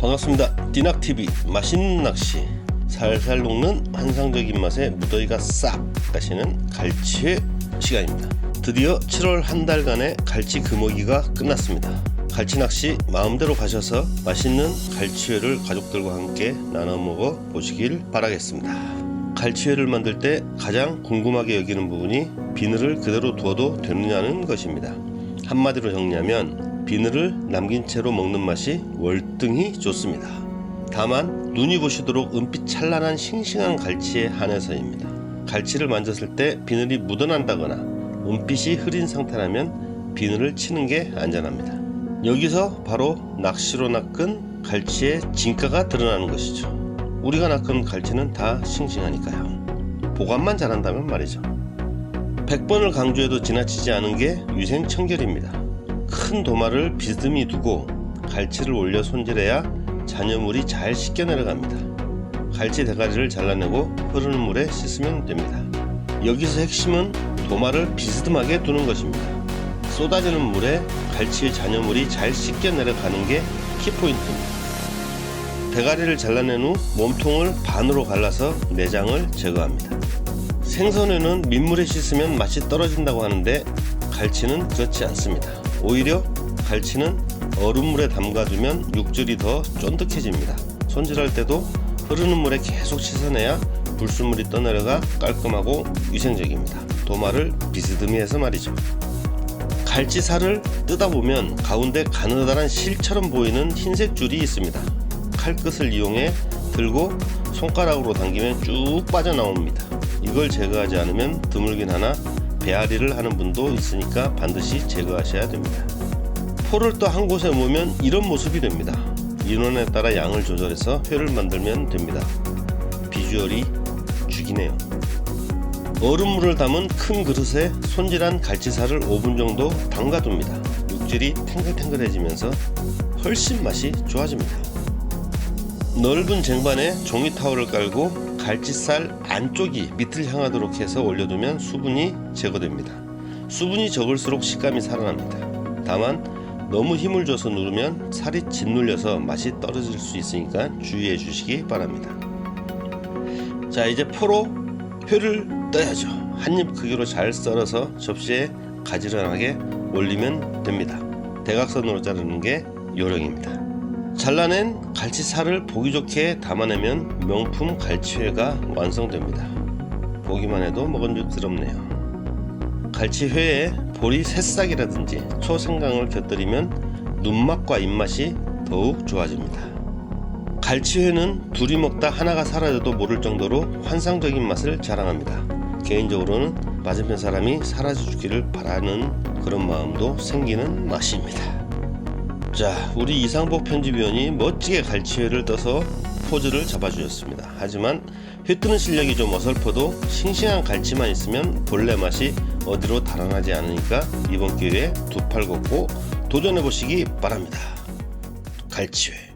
반갑습니다. 디낙TV 맛있는 낚시 살살 녹는 환상적인 맛에 무더기가 싹 가시는 갈치회 시간입니다. 드디어 7월 한 달간의 갈치 금어기가 끝났습니다. 갈치 낚시 마음대로 가셔서 맛있는 갈치회를 가족들과 함께 나눠 먹어 보시길 바라겠습니다. 갈치회를 만들 때 가장 궁금하게 여기는 부분이 비늘을 그대로 두어도 되느냐는 것입니다. 한마디로 정리하면 비늘을 남긴 채로 먹는 맛이 월등히 좋습니다. 다만 눈이 부시도록 은빛 찬란한 싱싱한 갈치에 한해서입니다. 갈치를 만졌을 때 비늘이 묻어난다거나 은빛이 흐린 상태라면 비늘을 치는 게 안전합니다. 여기서 바로 낚시로 낚은 갈치의 진가가 드러나는 것이죠. 우리가 낚은 갈치는 다 싱싱하니까요. 보관만 잘한다면 말이죠. 100번을 강조해도 지나치지 않은 게 위생 청결입니다. 큰 도마를 비스듬히 두고 갈치를 올려 손질해야 잔여물이 잘 씻겨 내려갑니다. 갈치 대가리를 잘라내고 흐르는 물에 씻으면 됩니다. 여기서 핵심은 도마를 비스듬하게 두는 것입니다. 쏟아지는 물에 갈치의 잔여물이 잘 씻겨 내려가는 게 키포인트입니다. 대가리를 잘라낸 후 몸통을 반으로 갈라서 내장을 제거합니다. 생선회는 민물에 씻으면 맛이 떨어진다고 하는데 갈치는 그렇지 않습니다. 오히려 갈치는 얼음물에 담가두면 육질이 더 쫀득해집니다. 손질할 때도 흐르는 물에 계속 씻어내야 불순물이 떠내려가 깔끔하고 위생적입니다. 도마를 비스듬히 해서 말이죠. 갈치살을 뜯어보면 가운데 가느다란 실처럼 보이는 흰색 줄이 있습니다. 칼끝을 이용해 들고 손가락으로 당기면 쭉 빠져나옵니다. 이걸 제거하지 않으면 드물긴 하나 배앓이를 하는 분도 있으니까 반드시 제거하셔야 됩니다. 포를 또 한 곳에 모으면 이런 모습이 됩니다. 인원에 따라 양을 조절해서 회를 만들면 됩니다. 비주얼이 죽이네요. 얼음물을 담은 큰 그릇에 손질한 갈치살을 5분 정도 담가둡니다. 육질이 탱글탱글해지면서 훨씬 맛이 좋아집니다. 넓은 쟁반에 종이 타월을 깔고 갈치살 안쪽이 밑을 향하도록 해서 올려두면 수분이 제거됩니다. 수분이 적을수록 식감이 살아납니다. 다만 너무 힘을 줘서 누르면 살이 짓눌려서 맛이 떨어질 수 있으니까 주의해 주시기 바랍니다. 자 이제 포로 회를 떠야죠. 한 입 크기로 잘 썰어서 접시에 가지런하게 올리면 됩니다. 대각선으로 자르는 게 요령입니다. 잘라낸 갈치살을 보기 좋게 담아내면 명품 갈치회가 완성됩니다. 보기만 해도 먹은육스럽네요. 갈치회에 보리 새싹이라든지 초생강을 곁들이면 눈맛과 입맛이 더욱 좋아집니다. 갈치회는 둘이 먹다 하나가 사라져도 모를 정도로 환상적인 맛을 자랑합니다. 개인적으로는 맞은편 사람이 사라져 주기를 바라는 그런 마음도 생기는 맛입니다. 자, 우리 이상복 편집위원이 멋지게 갈치회를 떠서 포즈를 잡아주셨습니다. 하지만 회 뜨는 실력이 좀 어설퍼도 싱싱한 갈치만 있으면 본래 맛이 어디로 달아나지 않으니까 이번 기회에 두 팔 걷고 도전해 보시기 바랍니다. 갈치회.